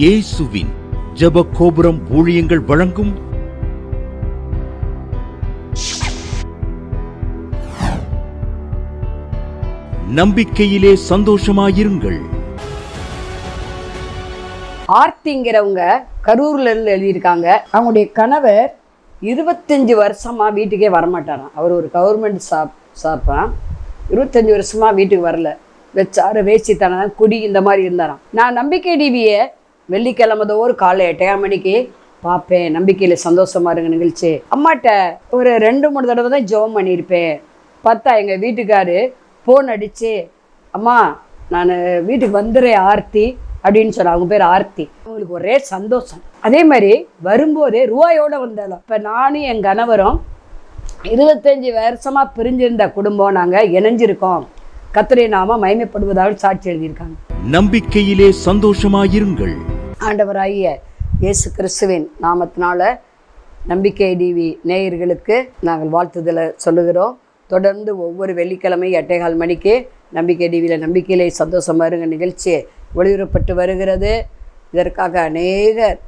இயேசுவின் ஜப கோபுரம் ஊழியங்கள் வழங்கும் நம்பிக்கையிலே சந்தோஷமாயிருங்கள். ஆர்த்திங்கிறவங்க கரூர்ல இருந்து எழுதியிருக்காங்க. அவங்களுடைய கணவர் இருபத்தஞ்சு வருஷமா வீட்டுக்கே வரமாட்டாராம். அவர் ஒரு கவர்மெண்ட் ஷாப் ஷாப்பான் இருபத்தஞ்சு வருஷமா வீட்டுக்கு வரல. வச்சாரு வேசித்தனம் குடி இந்த மாதிரி இருந்தாராம். நான் நம்பிக்கை டிவியை வெள்ளிக்கிழமை தோறும் காலை எட்டையாம் மணிக்கு பார்ப்பேன். நம்பிக்கையில் சந்தோஷமா இருங்க நிகழ்ச்சி. அம்மாட்ட ஒரு ரெண்டு மூணு தடவை தான் ஜெபம் பண்ணியிருப்பேன். பார்த்தா எங்கள் வீட்டுக்காரு ஃபோன் அடிச்சு அம்மா நான் வீட்டுக்கு வந்துடுறேன் ஆர்த்தி அப்படின்னு சொன்ன அவங்க பேர் ஆர்த்தி. அவங்களுக்கு ஒரே சந்தோஷம். அதே மாதிரி வரும்போதே ரூபாயோட வந்தாலும் இப்போ நானும் என் கணவரும் இருபத்தஞ்சி வருஷமா பிரிஞ்சிருந்த குடும்பம். நாங்கள் இணைஞ்சிருக்கோம். கத்திரை நாம மயமைப்படுவதாக சாட்சி எழுதியிருக்காங்க. நம்பிக்கையிலே சந்தோஷமாயிருங்கள். ஆண்டவராகிய இயேசு கிறிஸ்துவின் நாமத்தினால நம்பிக்கை டிவி நேயர்களுக்கு நாங்கள் வாழ்த்துதலை சொல்லுகிறோம். தொடர்ந்து ஒவ்வொரு வெள்ளிக்கிழமை எட்டேகால் மணிக்கு நம்பிக்கை டிவியில் நம்பிக்கையிலே சந்தோஷமா வருங்க நிகழ்ச்சி ஒளிபரப்பட்டு வருகிறது. இதற்காக அநேகர்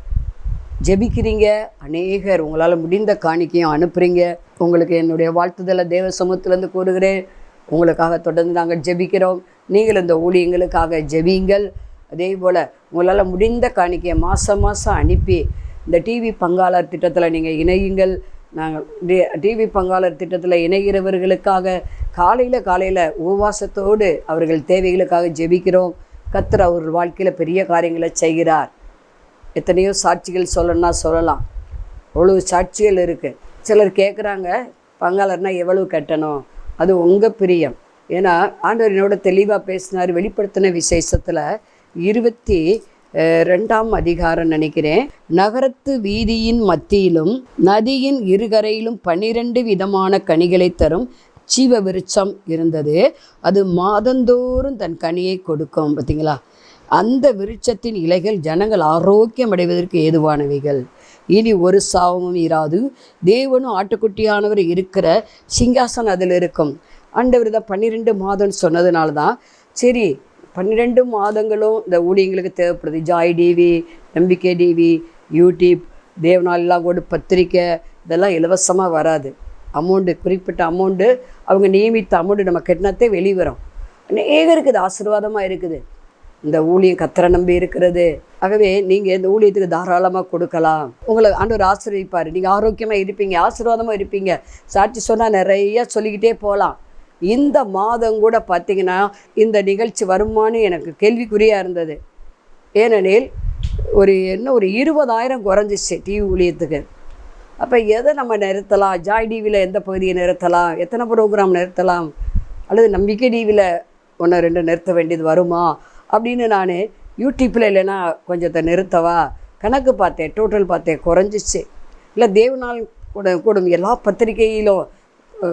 ஜெபிக்கிறீங்க. அநேகர் உங்களால் முடிந்த காணிக்கையும் அனுப்புகிறீங்க உங்களுக்கு என்னுடைய வாழ்த்துதலை தேவ சமூகத்திலேருந்து கூறுகிறேன். உங்களுக்காக தொடர்ந்து நாங்கள் ஜெபிக்கிறோம். நீங்கள் இந்த ஊழியங்களுக்காக ஜெபியுங்கள். அதே போல் உங்களால் முடிந்த காணிக்கையை மாதம் மாதம் அனுப்பி இந்த டிவி பங்காளர் திட்டத்தில் நீங்கள் இணையுங்கள். நாங்கள் டிவி பங்காளர் திட்டத்தில் இணைகிறவர்களுக்காக காலையில் காலையில் உபவாசத்தோடு அவர்கள் தேவைகளுக்காக ஜெபிக்கிறோம். கர்த்தர் அவர் வாழ்க்கையில் பெரிய காரியங்களை செய்கிறார். எத்தனையோ சாட்சிகள் சொல்லணும்னா சொல்லலாம். அவ்வளோ சாட்சிகள் இருக்குது சிலர் கேட்குறாங்க பங்காளர்னால் எவ்வளவு கட்டணும்? அது உங்கள் பிரியம். ஏன்னா ஆண்டவர் என்னோட தெளிவாக பேசினார் வெளிப்படுத்தின விசேஷத்தில் இருபத்தி ரெண்டாம் அதிகாரம் நினைக்கிறேன். நகரத்து வீதியின் மத்தியிலும் நதியின் இருகரையிலும் பன்னிரண்டு விதமான கனிகளை தரும் ஜீவ விருட்சம் இருந்தது. அது மாதந்தோறும் தன் கனியை கொடுக்கும் பார்த்தீங்களா அந்த விருட்சத்தின் இலைகள் ஜனங்கள் ஆரோக்கியம் அடைவதற்கு ஏதுவானவைகள். இனி ஒரு சாபமும் இராது. தேவனும் ஆட்டுக்குட்டியானவர் இருக்கிற சிங்காசன் அதில் இருக்கும். ஆண்டவர் தான் பன்னிரெண்டு மாதம்னு சொன்னதுனால தான் சரி பன்னிரெண்டு மாதங்களும் இந்த ஊழியங்களுக்கு தேவைப்படுது. ஜாய் டிவி நம்பிக்கை டிவி யூடியூப் தேவநாளெலாம் கூட பத்திரிக்கை இதெல்லாம் இலவசமாக வராது. அமௌண்ட்டு குறிப்பிட்ட அமௌண்ட்டு அவங்க நியமித்த அமௌண்ட்டு நம்ம கட்டினத்தே வெளிவரும் அநேகருக்கு இது ஆசீர்வாதமாக இருக்குது. இந்த ஊழியம் கத்தரை நம்பி இருக்கிறது. ஆகவே நீங்கள் இந்த ஊழியத்துக்கு தாராளமாக கொடுக்கலாம். உங்களை ஆண்டவர் ஆசீர்வதிப்பார். நீங்கள் ஆரோக்கியமாக இருப்பீங்க ஆசீர்வாதமாக இருப்பீங்க. சாட்சி சொன்னால் நிறையா சொல்லிக்கிட்டே போகலாம் இந்த மாதம் கூட பார்த்தீங்கன்னா இந்த நிகழ்ச்சி வருமானு எனக்கு கேள்விக்குறியாக இருந்தது. ஏனெனில் ஒரு என்ன ஒரு இருபதாயிரம் குறைஞ்சிச்சு டிவி ஊழியத்துக்கு. அப்போ எதை நம்ம நிறுத்தலாம்? ஜாய் டிவியில் எந்த பகுதியை நிறுத்தலாம்? எத்தனை ப்ரோக்ராம் நிறுத்தலாம்? அல்லது நம்பிக்கை டிவியில் ஒன்று ரெண்டு நிறுத்த வேண்டியது வருமா? அப்படின்னு நான் யூடியூப்பில் இல்லைன்னா கொஞ்சத்தை நிறுத்தவா? கணக்கு பார்த்தேன் டோட்டல் பார்த்தேன் குறைஞ்சிச்சு. இல்லை தேவநாள் கூட கூடும் எல்லா பத்திரிகையிலும்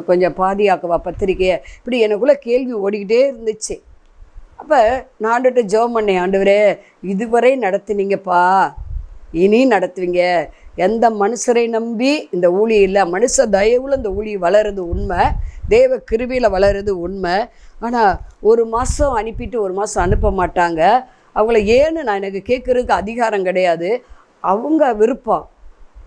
கொஞ்சம் பாதியாக்கவா பத்திரிக்கையை. இப்படி எனக்குள்ளே கேள்வி ஓடிக்கிட்டே இருந்துச்சு. அப்போ நான் ஆண்டுகிட்ட ஜெபம் பண்ணேன் ஆண்டவரே இதுவரை நடத்துனீங்கப்பா. இனி நடத்துவீங்க. எந்த மனுஷரை நம்பி இந்த ஊழி இல்லை. மனுஷ தயவுல இந்த ஊழி வளருது உண்மை. தேவ கிருவியில் வளருது உண்மை. ஆனால் ஒரு மாதம் அனுப்பிட்டு ஒரு மாதம் அனுப்ப மாட்டாங்க. அவங்கள ஏன்னு நான் எனக்கு கேட்குறதுக்கு அதிகாரம் கிடையாது. அவங்க விருப்பம்.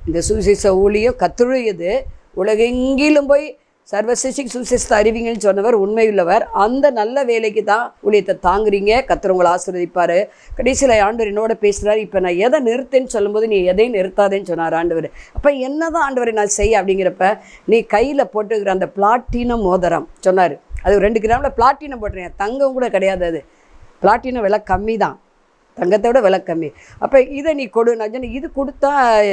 இந்த சுவிசேஷ ஊழியம் கத்துழையுது. உலகெங்கிலும் போய் சர்வசிஷிக் சுசிஸ்த அறிவிங்கன்னு சொன்னவர் உண்மையுள்ளவர். அந்த நல்ல வேலைக்கு தான் ஊழியத்தை தாங்குறீங்க. கத்துறவங்களை உங்களை ஆசீர்வதிப்பார். கடைசியில் ஆண்டவர் என்னோட பேசுகிறார் இப்போ நான் எதை நிறுத்தேன்னு சொல்லும்போது நீ எதையும் நிறுத்தாதேன்னு சொன்னார் ஆண்டவர். அப்போ என்ன தான் ஆண்டவரை நான் செய்ய அப்படிங்கிறப்ப நீ கையில் போட்டுக்கிற அந்த பிளாட்டினம் மோதிரம் சொன்னார். அது ரெண்டு கிராமில் பிளாட்டினம் போட்டுறேன் தங்கம் கூட கிடையாது அது. பிளாட்டினம் விலை கம்மி தான். தங்கத்தை விட விலை கம்மி. அப்போ இதை நீ கொடு. நான் சொன்னேன் இது கொடுத்தா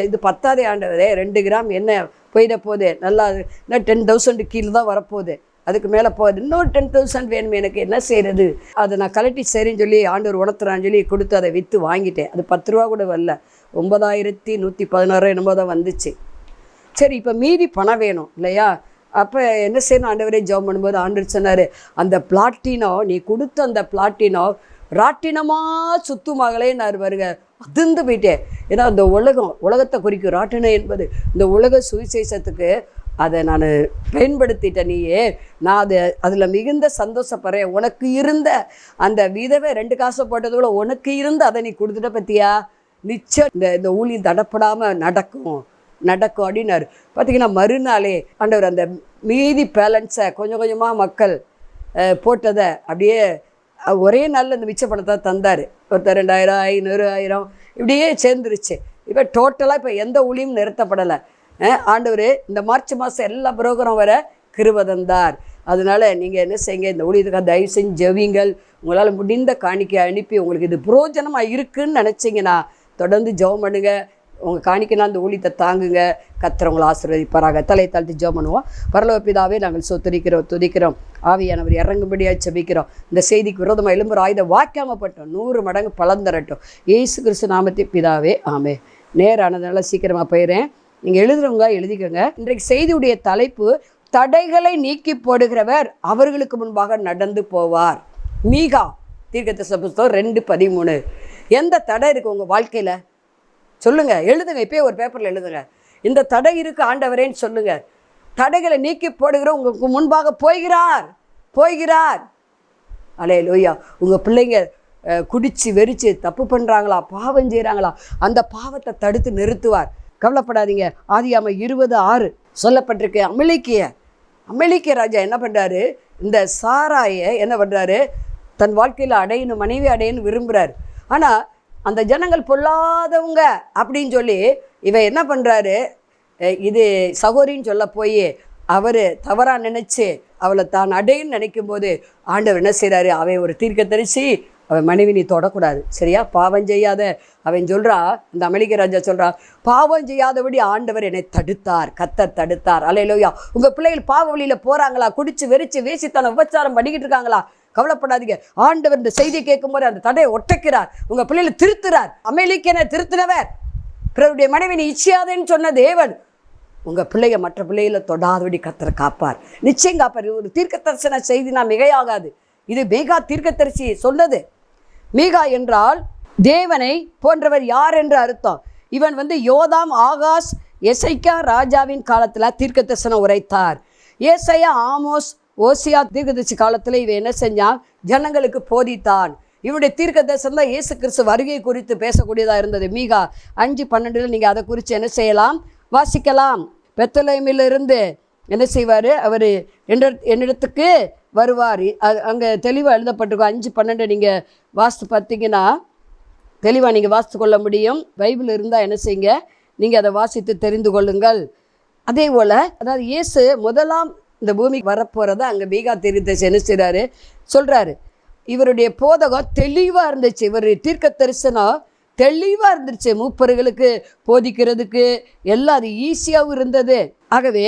இது பத்தாதே ஆண்டவரே. ரெண்டு கிராம் என்ன போயிட போகுது நல்லா இன்னும் டென் தௌசண்ட் கீழே தான் வரப்போகுது. அதுக்கு மேலே போகுது. இன்னொரு டென் தௌசண்ட் வேணுமே எனக்கு என்ன செய்கிறது அதை நான் கலட்டி சரின்னு சொல்லி ஆண்டவர் உணர்த்துறான்னு சொல்லி கொடுத்து அதை விற்று வாங்கிட்டேன். அது பத்து ரூபா கூட வரல. ஒன்பதாயிரத்தி நூற்றி பதினாறு என்னமோ தான் வந்துச்சு. சரி இப்போ மீதி பணம் வேணும் இல்லையா? அப்போ என்ன செய்யணும்? ஆண்டவரே ஜாப் பண்ணும்போது ஆண்டவர் சொன்னார் அந்த பிளாட்டினோ நீ கொடுத்த அந்த பிளாட்டினோ ராட்டினமா சுத்துமகளே நான் வருக. அதிர்ந்து போயிட்டேன் ஏன்னா அந்த உலகம் உலகத்தை குறிக்கும் ராட்டினம் என்பது இந்த உலக சுவிசேஷத்துக்கு அதை நான் பயன்படுத்திட்டேன் நீயே. நான் அது அதில் மிகுந்த சந்தோஷப்படுறேன். உனக்கு இருந்த அந்த விதவை ரெண்டு காசை போட்டதோட உனக்கு இருந்த அதை நீ கொடுத்துட்ட பற்றியா நிச்சயம் இந்த இந்த ஊழியம் தடப்படாமல் நடக்கும் நடக்கும் அப்படின்னாரு. பார்த்தீங்கன்னா மறுநாளே ஆண்டவர் அந்த மீதி பேலன்ஸை கொஞ்சம் கொஞ்சமாக மக்கள் போட்டதை அப்படியே ஒரே நாளில் இந்த மிச்ச பணத்தை தந்தார். ஒருத்தர் ரெண்டாயிரம் ஐநூறு ஆயிரம் இப்படியே சேர்ந்துருச்சு. இப்போ டோட்டலாக இப்போ எந்த ஊழியும் நிறுத்தப்படலை. ஆண்டவர் இந்த மார்ச் மாதம் எல்லா புரோகரம் வர கிருபதந்தார் அதனால் அதனால நீங்கள் என்ன செய்யுங்க இந்த ஊழியத்துக்காக தயவு செஞ்சு ஜெபிங்கள் உங்களால் முடிந்த காணிக்கை அனுப்பி உங்களுக்கு இது புரோஜனமாக இருக்குதுன்னு நினச்சிங்கன்னா தொடர்ந்து ஜெபம் பண்ணுங்கள் உங்கள் காணிக்கனால் அந்த ஊழியத்தை தாங்குங்க. கத்துறவங்களை ஆசீர்வதிப்பாராக. தலை தாழ்த்தி ஜெபம் பண்ணுவோம். பரலோ பிதாவே நாங்கள் சொத்துரிக்கிறோம் துதிக்கிறோம். ஆவியானவர் இறங்கும்படியாக செபிக்கிறோம் இந்த செய்திக்கு விரோதமாக எலும்புற ஆயுத வாக்காமப்பட்டோம் நூறு மடங்கு பலந்தரட்டும் ஏசு கிறிஸ்து நாமத்தை பிதாவே ஆமே நேரானதுனால சீக்கிரமாக போயிடுறேன் நீங்கள் எழுதுறவங்க எழுதிக்கோங்க. இன்றைக்கு செய்தியுடைய தலைப்பு தடைகளை நீக்கி போடுகிறவர் அவர்களுக்கு முன்பாக நடந்து போவார். மீகா தீர்க்கத்த புஸ்தகம் ரெண்டு பதிமூணு. எந்த தடை இருக்குது உங்கள் வாழ்க்கையில்? சொல்லுங்க எழுதுங்க இப்பயே ஒரு பேப்பரில் எழுதுங்க. இந்த தடை இருக்கு ஆண்டவரேன்னு சொல்லுங்க. தடைகளை நீக்கி போடுகிற உங்களுக்கு முன்பாக போய்கிறார் போய்கிறார் அலே லோய்யா உங்கள் பிள்ளைங்க குடித்து குடிச்சு வெறிச்சு தப்பு பண்ணுறாங்களா பாவம் செய்கிறாங்களா அந்த பாவத்தை தடுத்து நிறுத்துவார். கவலைப்படாதீங்க. ஆதியாம இருபது ஆறு சொல்லப்பட்டிருக்கு. அமளிக்கிய அமிலிக்கிய ராஜா என்ன பண்ணுறாரு இந்த சாராயை என்ன பண்ணுறாரு தன் வாழ்க்கையில் அடையணும் மனைவி அடையணும் விரும்புகிறார் ஆனால் அந்த ஜனங்கள் பொல்லாதவங்க அப்படின்னு சொல்லி இவன் என்ன பண்ணுறாரு இது சகோரின்னு சொல்ல போய் அவர் தவறாக நினச்சி அவளை தான் அடையும் நினைக்கும் போது ஆண்டவர் என்ன செய்கிறாரு அவன் ஒரு தீர்க்கதரிசி அவன் மனைவி நீ தொடக்கூடாது. சரியா? பாவம் செய்யாத. அவன் சொல்கிறா இந்த அமெரிக்க ராஜா சொல்கிறா பாவம் செய்யாதபடி ஆண்டவர் என்னை தடுத்தார். கத்தர் தடுத்தார். அலையிலோயா உங்கள் பிள்ளைகள் பாவ வழியில் போகிறாங்களா குடிச்சு வெறிச்சு வேசித்தனம் உபச்சாரம் பண்ணிக்கிட்டு இருக்காங்களா? கவலைப்படாதீங்க. ஆண்டவர் இந்த செய்தியை கேட்கும்போது அந்த தடையை ஒட்டைக்கிறார். உங்க பிள்ளைகளை திருத்துறார். அமெரிக்கனை திருத்தினவர். பிறருடைய மனைவி நீ இச்சியாதேன்னு சொன்ன தேவன். உங்க பிள்ளைய மற்ற பிள்ளைகளை தொடாதபடி கத்தரை காப்பார். நிச்சயம் காப்பார். ஒரு தீர்க்க தரிசன செய்தி நான் மிகையாகாது. இது மேகா தீர்க்க தரிசி சொன்னது. மீகா என்றால் தேவனை போன்றவர் யார் என்று அர்த்தம். இவன் வந்து யோதாம் ஆகாஷ் எசைக்கா ராஜாவின் காலத்தில் தீர்க்க தரிசனம் உரைத்தார். ஏசையா ஆமோஸ் ஓசியா தீர்க்கதரிசி காலத்தில் இவன் என்ன செஞ்சான்? ஜனங்களுக்கு போதித்தான். இவருடைய தீர்க்க தரிசனம் தான் இயேசு கிறிஸ்து வருகை குறித்து பேசக்கூடியதாக இருந்தது. மீகா அஞ்சு பன்னெண்டில் நீங்கள் அதை குறித்து என்ன செய்யலாம்? வாசிக்கலாம். பெத்தலேமிலிருந்து என்ன செய்வார்? அவர் என்னிடத்துக்கு வருவார். அங்கே தெளிவாக எழுதப்பட்டிருக்கும். அஞ்சு பன்னெண்டு நீங்கள் வாஸ்து பார்த்தீங்கன்னா தெளிவாக நீங்கள் வாசித்து கொள்ள முடியும். பைபிள் இருந்தால் என்ன செய்யுங்க? நீங்கள் அதை வாசித்து தெரிந்து கொள்ளுங்கள். அதே போல் அதாவது இயேசு முதலாம் இந்த பூமிக்கு வரப்போகிறத அங்கே பீகா தீர்க்கதரிசி என்ன செய்கிறாரு சொல்கிறாரு இவருடைய போதகம் தெளிவாக இருந்துச்சு. இவர் தீர்க்க தரிசனம் தெளிவாக இருந்துச்சு மூப்பர்களுக்கு போதிக்கிறதுக்கு. எல்லாம் அது ஈஸியாகவும் இருந்தது. ஆகவே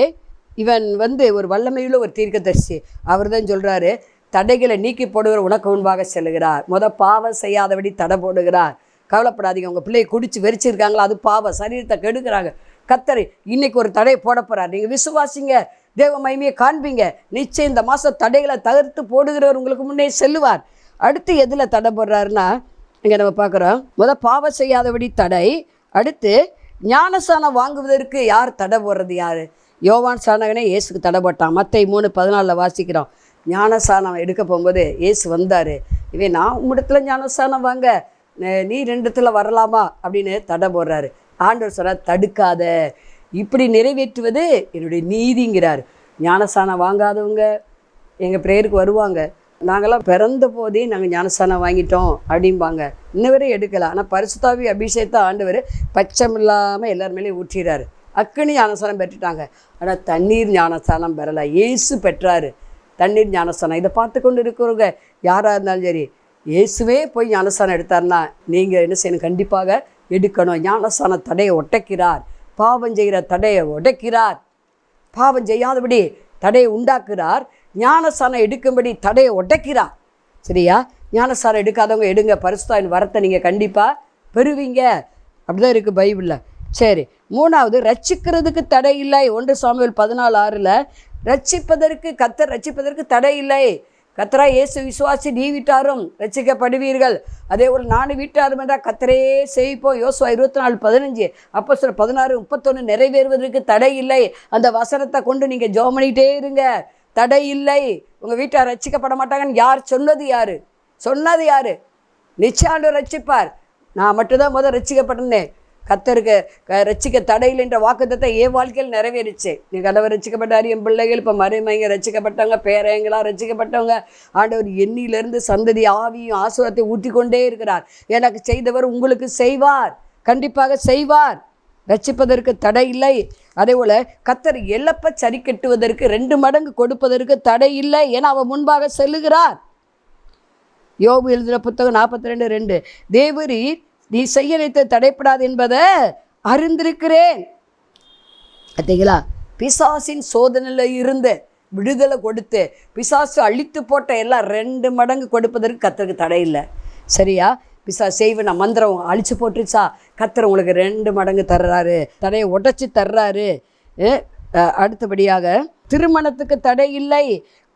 இவன் வந்து ஒரு வல்லமையுள்ள ஒரு தீர்க்கதரிசி. அவர் தான் சொல்கிறாரு தடைகளை நீக்கி போடுகிற உனக்கு முன்பாக செல்கிறார். முத பாவம் செய்யாதபடி தடை போடுகிறார். கவலைப்படாதீங்க உங்கள் பிள்ளையை குடித்து வெறிச்சிருக்காங்களா? அது பாவம் சரீரத்தை கெடுக்கிறாங்க. கத்தரை இன்னைக்கு ஒரு தடை போட போகிறார் நீங்கள் விசுவாசிங்க. தேவ மகிமையை காண்பீங்க. நிச்சயம் இந்த மாதம் தடைகளை தகர்த்து போடுகிறவர் உங்களுக்கு முன்னே செல்லுவார். அடுத்து எதில் தடை போடுறாருன்னா இங்கே நம்ம பார்க்குறோம். முத பாவம் செய்யாதபடி தடை. அடுத்து ஞானசானம் வாங்குவதற்கு யார் தடை போடுறது யார்? யோவான் சாணகனே இயேசுக்கு தடை போட்டான். மற்ற மூணு பதினாலில் வாசிக்கிறோம். ஞானசானம் எடுக்க போகும்போது இயேசு வந்தார். இவன் நான் உம்மிடத்துல ஞானசானம் வாங்க. நீ நீ ரெண்டுத்துல வரலாமா? அப்படின்னு தடை போடுறாரு. ஆண்டவர் சொன்னால் தடுக்காத. இப்படி நிறைவேற்றுவது என்னுடைய நீதிங்கிறார். ஞானஸ்தானம் வாங்காதவங்க எங்கள் ப்ரேயருக்கு வருவாங்க. நாங்களாம் பிறந்த போதே நாங்கள் ஞானஸ்தானம் வாங்கிட்டோம் அப்படிம்பாங்க. இன்ன வரை ஆனால் பரிசுத்தாவி அபிஷேகத்தை ஆண்டவர் பச்சம் இல்லாமல் எல்லார் மேலேயும் ஊற்றிடுறாரு. அக்கினி ஞானஸ்தானம் பெற்றுட்டாங்க. ஆனால் தண்ணீர் ஞானஸ்தானம் பெறலை. இயேசு பெற்றாரு. தண்ணீர் ஞானஸ்தானம். இதை பார்த்து கொண்டு இருக்கிறவங்க யாராக இருந்தாலும் சரி இயேசுவே போய் ஞானஸ்தானம் எடுத்தார்னா நீங்கள் என்ன செய்யணும்? கண்டிப்பாக எடுக்கணும். ஞானஸ்தான தடையை ஒட்டைக்கிறார். பாவம் செய்கிற தடையை உடைக்கிறார். பாவம் செய்யாதபடி தடையை உண்டாக்குறார் ஞானஸ்தானம் எடுக்கும்படி தடையை உடைக்கிறார். சரியா? ஞானசாரம் எடுக்காதவங்க எடுங்க. பரிசுத்தாயின் வரத்தை நீங்கள் கண்டிப்பாக பெறுவீங்க. அப்படிதான் இருக்குது பைபிளில். சரி மூணாவது ரட்சிக்கிறதுக்கு தடை இல்லை. ஒன்று சாமியல் பதினாலு ஆறில் ரட்சிப்பதற்கு கத்தர் ரட்சிப்பதற்கு தடை இல்லை. கத்தரா இயேசு விசுவாசி நீ வீட்டாரும் ரசிக்கப்படுவீர்கள் அதே போல் நானும் வீட்டாரும் என்றால் கத்தரே செய்ப்போம் யோசுவா இருபத்தி நாலு பதினஞ்சு அப்போ சில பதினாறு முப்பத்தொன்று நிறைவேறுவதற்கு தடை இல்லை. அந்த வசனத்தை கொண்டு நீங்கள் ஜோம் பண்ணிக்கிட்டே இருங்க. தடை இல்லை. உங்கள் வீட்டார் ரசிக்கப்பட மாட்டாங்கன்னு யார் சொன்னது யார்? சொன்னது யார்? நிச்சயாண்டு ரட்சிப்பார் நான் மட்டும்தான் முதல் ரசிக்கப்பட்டேன் கத்தருக்கு ரசிக்க தடையில் என்ற வாக்குத்தத்தை என் வாழ்க்கையில் நிறைவேறிச்சு. நீ கணவர் ரசிக்கப்பட்டார் என் பிள்ளைகள் இப்போ மருமைங்க ரசிக்கப்பட்டவங்க பேரைங்களாம் ரசிக்கப்பட்டவங்க ஆண்டவர் எண்ணிலிருந்து சந்ததி ஆவியும் ஆசுரத்தை ஊற்றி கொண்டே இருக்கிறார். எனக்கு செய்தவர் உங்களுக்கு செய்வார். கண்டிப்பாக செய்வார். ரட்சிப்பதற்கு தடை இல்லை. அதே போல் கத்தர் எல்லப்ப சரி கட்டுவதற்கு ரெண்டு மடங்கு கொடுப்பதற்கு தடை இல்லை ஏன்னா அவர் முன்பாக செல்லுகிறார். யோபு எழுதின புத்தகம் நாற்பத்தி ரெண்டு ரெண்டு. தேவரீர் நீ செய்ய நினைத்த தடைப்படாது என்பதை அறிந்திருக்கிறேன். பார்த்தீங்களா? பிசாசின் சோதனையில் இருந்து விடுதலை கொடுத்து பிசாசு அழித்து போட்ட எல்லாம் ரெண்டு மடங்கு கொடுப்பதற்கு கத்தருக்கு தடை இல்லை. சரியா? பிசா செய்வன மந்திரம் அழிச்சு போட்டுருச்சா? கத்தர் உங்களுக்கு ரெண்டு மடங்கு தர்றாரு. தடையை உடைச்சி தர்றாரு. அடுத்தபடியாக திருமணத்துக்கு தடை இல்லை.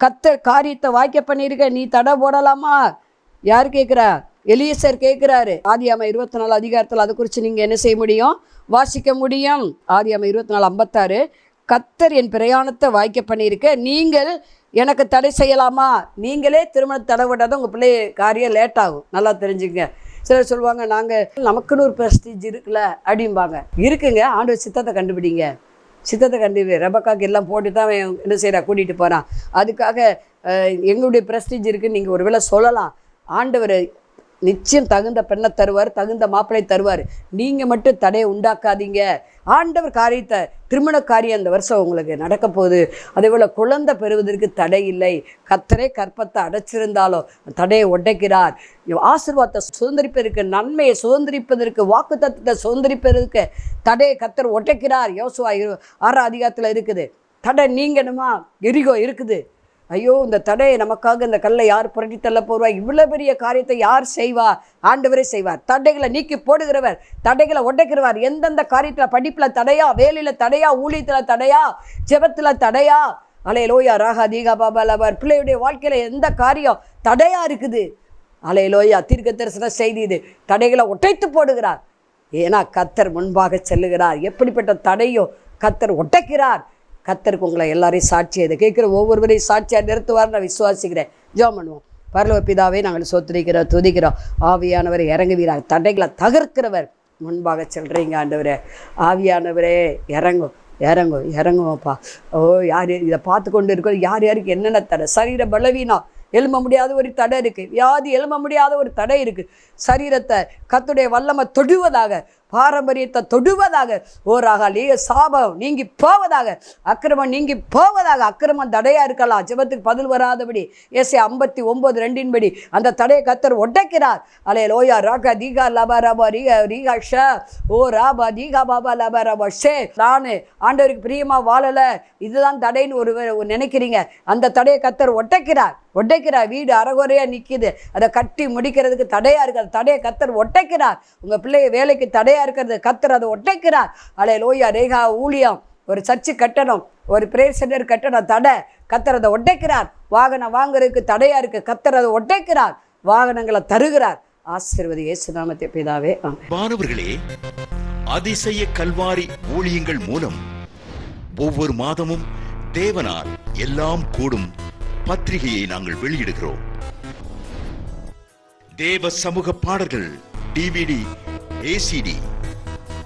கத்தர் காரியத்தை வாய்க்க பண்ணியிருக்க நீ தடை போடலாமா? யார் கேட்குறா? எலியசர் கேட்குறாரு ஆதியாம இருபத்தி நாலு அதிகாரத்தில் அதை குறித்து நீங்கள் என்ன செய்ய முடியும்? வாசிக்க முடியும். ஆதியாம இருபத்தி நாலு ஐம்பத்தாறு. கத்தர் என் பிரயாணத்தை வாய்க்க பண்ணியிருக்க. நீங்கள் எனக்கு தடை செய்யலாமா? நீங்களே திருமணம் தடை விட்டாதான் உங்கள் பிள்ளை காரியம் லேட் ஆகும். நல்லா தெரிஞ்சுங்க சிலர் சொல்லுவாங்க நாங்கள் நமக்குன்னு ஒரு ப்ரெஸ்டீஜ் இருக்குல்ல அப்படிம்பாங்க. இருக்குங்க. ஆண்டவர் சித்தத்தை கண்டுபிடிங்க. சித்தத்தை கண்டு ரெபக்காக்கு எல்லாம் போட்டு தான் என்ன செய்கிறா கூட்டிகிட்டு போகிறான் அதுக்காக எங்களுடைய ப்ரெஸ்டீஜ் இருக்குன்னு நீங்கள் ஒரு வேளை சொல்லலாம். ஆண்டவர் நிச்சயம் தகுந்த பெண்ணை தருவார் தகுந்த மாப்பிளை தருவார். நீங்கள் மட்டும் தடையை உண்டாக்காதீங்க. ஆண்டவர் காரியத்தை திருமண காரியம் இந்த வருஷம் உங்களுக்கு நடக்க போகுது. அதே போல் குழந்தை பெறுவதற்கு தடை இல்லை. கத்தரே கற்பத்தை அடைச்சிருந்தாலும் தடையை உடைக்கிறார். ஆசிர்வாதத்தை சுதந்திரிப்பதற்கு நன்மையை சுதந்திரிப்பதற்கு வாக்கு தத்துவத்தை சுதந்திரிப்பதற்கு தடையை கத்தர் உடைக்கிறார். யோசுவா ஆறாம் அதிகாரத்தில் இருக்குது. தடை நீங்கணுமா? எரிகோ இருக்குது. ஐயோ இந்த தடையை நமக்காக இந்த கல்லை யார் புரட்டி தள்ள போடுவா இவ்வளோ பெரிய காரியத்தை யார் செய்வா? ஆண்டவரே செய்வார். தடைகளை நீக்கி போடுகிறவர் தடைகளை உடைக்கிறவர். எந்தெந்த காரியத்தில் படிப்பில் தடையா வேலையில் தடையா ஊழியத்தில் தடையா ஜெபத்தில் தடையா? அலைய லோயா ராகா தீகா பாபா லவர். பிள்ளையுடைய வாழ்க்கையில் எந்த காரியம் தடையாக இருக்குது? அலைய லோயா தீர்க்க தரிசன செய்தி இது. தடைகளை உடைத்து போடுகிறார். ஏன்னா கத்தர் முன்பாக செல்லுகிறார். எப்படிப்பட்ட தடையோ கத்தர் உடைக்கிறார். கத்தருக்கு உங்களை எல்லாரையும் சாட்சியாக இதை கேட்குற ஒவ்வொருவரையும் சாட்சியாக நிறுத்துவார் நான் விசுவாசிக்கிறேன். ஜோம் பண்ணுவோம். பரலவ பிதாவே நாங்கள் சொத்துரிக்கிறோம் துதிக்கிறோம். ஆவியானவர் இறங்குவீரா தடைகளை தகர்க்கிறவர் முன்பாக செல்கிறீங்க ஆண்டவரே. ஆவியானவரே இறங்கும் இறங்கும் இறங்குவோம்ப்பா. ஓ யார் இதை பார்த்து கொண்டு இருக்கோம் யார் யாருக்கு என்னென்ன தடை? சரீர பலவீனம். எழும்ப முடியாத ஒரு தடை இருக்குது வியாதி எழும்ப முடியாத ஒரு தடை இருக்குது சரீரத்தை கத்துடைய வல்லமை தொடுவதாக பாரம்பரியத்தை தொடுவதாக. ஓராக லீ சாபம் நீங்கி போவதாக. அக்கிரமம் நீங்கி போவதாக. அக்கிரமம் தடையாக இருக்கலாம். ஜெபத்துக்கு பதில் வராதபடி. எஸ்ஏ ஐம்பத்தி ஒம்பது ரெண்டின்படி அந்த தடையை கத்தர் ஒட்டைக்கிறார் அலே லோயா ராகா தீகா லபா ரபா ரீகா ரீகா ஷா. ஓ ராபா தீகா பாபா லபா ரபா ஷே. நானு ஆண்டவருக்கு பிரியமா வாழலை. இதுதான் தடைன்னு ஒரு ஒரு நினைக்கிறீங்க. அந்த தடையை கத்தர் ஒட்டைக்கிறார் ஒட்டைக்கிறார் வீடு அறகுறையாக நிற்கிது அதை கட்டி முடிக்கிறதுக்கு தடையாக இருக்குது அந்த தடையை கத்தர் ஒட்டைக்கிறார் உங்கள் பிள்ளைய வேலைக்கு தடையாக வேலையாக இருக்கிறது. கத்தர் அதை ஒட்டைக்கிறார். அலே லோயா ரேகா ஊழியம் ஒரு சர்ச்சு கட்டணம் ஒரு பிரேயர் சென்டர் கட்டணம் தடை. கத்தர் அதை ஒட்டைக்கிறார். வாகனம் வாங்குறதுக்கு தடையாக இருக்குது கத்தர் அதை ஒட்டைக்கிறார். வாகனங்களை தருகிறார். ஆசீர்வதி இயேசு நாமத்தை பிதாவே மாணவர்களே அதிசய கல்வாரி ஊழியங்கள் மூலம் ஒவ்வொரு மாதமும் தேவனால் எல்லாம் கூடும் பத்திரிகையை நாங்கள் வெளியிடுகிறோம். தேவ சமூக பாடல்கள் டிவிடி ஏசிடி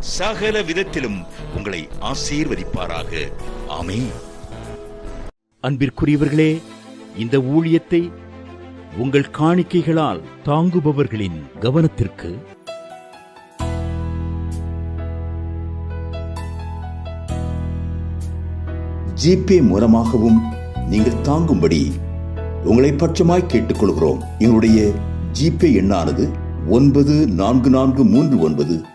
சகல விதத்திலும் உங்களை ஆசீர்வதிப்பாராக. ஆமென். அன்பிற்குரியவர்களே இந்த ஊழியத்தை உங்கள் காணிக்கைகளால் தாங்குபவர்களின் கவனத்திற்கு ஜிபே மூலமாகவும் நீங்கள் தாங்கும்படி உங்களை பட்சமாய் கேட்டுக்கொள்கிறோம். எங்களுடைய ஜிபே எண்ணானது ஒன்பது நான்கு நான்கு மூன்று ஒன்பது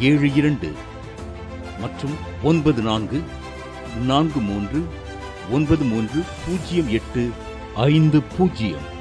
ஏழு இரண்டு மற்றும் ஒன்பது நான்கு நான்கு மூன்று ஒன்பது மூன்று பூஜ்ஜியம் எட்டு ஐந்து பூஜ்ஜியம்.